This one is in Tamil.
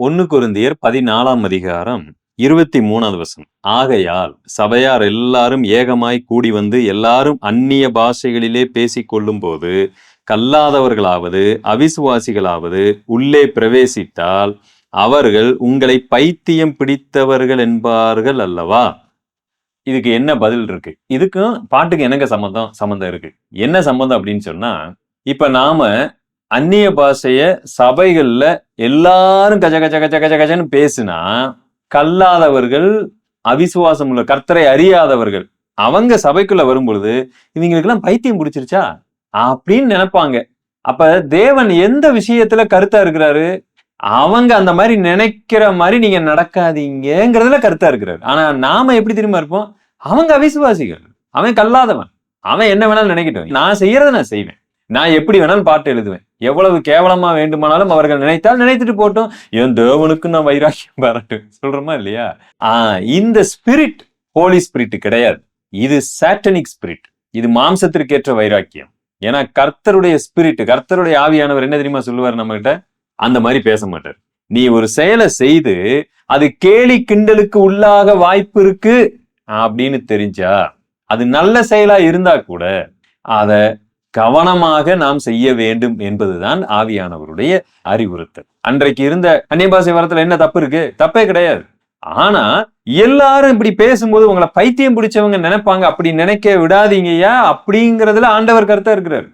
ஒன்னு குருந்தியர் பதினாலாம் அதிகாரம் இருபத்தி மூணாவது வசனம். ஆகையால் சபையார் எல்லாரும் ஏகமாய் கூடி வந்து எல்லாரும் அந்நிய பாஷைகளிலே பேசிக்கொள்ளும் போது கல்லாதவர்களாவது அவிசுவாசிகளாவது உள்ளே பிரவேசித்தால் அவர்கள் உங்களை பைத்தியம் பிடித்தவர்கள் என்பார்கள் அல்லவா? இதுக்கு என்ன பதில் இருக்கு? இதுக்கும் பாட்டுக்கு என்னங்க சம்மந்தம் சம்மந்தம் இருக்கு. என்ன சம்மந்தம் அப்படின்னு சொன்னா இப்ப நாம அந்நிய பாஷைய சபைகள்ல எல்லாரும் கஜ கஜ கஜ கஜ கஜன்னு பேசினா கல்லாதவர்கள் அவிசுவாசம் உள்ள கர்த்தரை அறியாதவர்கள் அவங்க சபைக்குள்ள வரும் பொழுது இவங்களுக்கெல்லாம் பைத்தியம் பிடிச்சிருச்சா? அப்படின்னு நினைப்பாங்க. அப்ப தேவன் எந்த விஷயத்துல கருத்தா இருக்கிறாரு? அவங்க அந்த மாதிரி நினைக்கிற மாதிரி நீங்க நடக்காதீங்கிறதுல கருத்தா இருக்கிறாரு. ஆனா நாம எப்படி திரும்ப இருப்போம்? அவங்க அவிசுவாசிகள். அவன் கல்லாதவன். அவன் என்ன வேணாலும் நினைக்கட்டும். நான் செய்யறத நான் செய்வேன். நான் எப்படி வேணாலும் பாட்டு எழுதுவேன். எவ்வளவு கேவலமா வேண்டுமானாலும் அவர்கள் நினைத்தால் நினைத்துட்டு போட்டோம். என் தேவனுக்கு நான் வைராக்கியம் பாராட்டுவேன். சொல்றோமா இல்லையா? ஆஹ் இந்த ஸ்பிரிட் ஹோலி ஸ்பிரிட் கிடையாது. இது சாட்டனிக் ஸ்பிரிட் இது மாம்சத்திற்கேற்ற வைராக்கியம். ஏன்னா கர்த்தருடைய ஸ்பிரிட் கர்த்தருடைய ஆவியானவர் என்ன தெரியுமா சொல்லுவார் நம்ம கிட்ட அந்த மாதிரி பேச மாட்டார். நீ ஒரு செயலை செய்து அது கேலி கிண்டலுக்கு உள்ளாக வாய்ப்பு இருக்கு. அப்படின்னு தெரிஞ்சா அது நல்ல செயலா இருந்தா கூட அத கவனமாக நாம் செய்ய வேண்டும் என்பதுதான் ஆவியானவருடைய அறிவுறுத்தல். அன்றைக்கு இருந்த அந்நியபாசை வரத்துல என்ன தப்பு இருக்கு? தப்பே கிடையாது. ஆனா எல்லாரும் இப்படி பேசும்போது உங்களை பைத்தியம் பிடிச்சவங்க நினைப்பாங்க. அப்படி நினைக்க விடாதீங்கய்யா அப்படிங்கறதுல ஆண்டவர் கருத்தா இருக்கிறார்.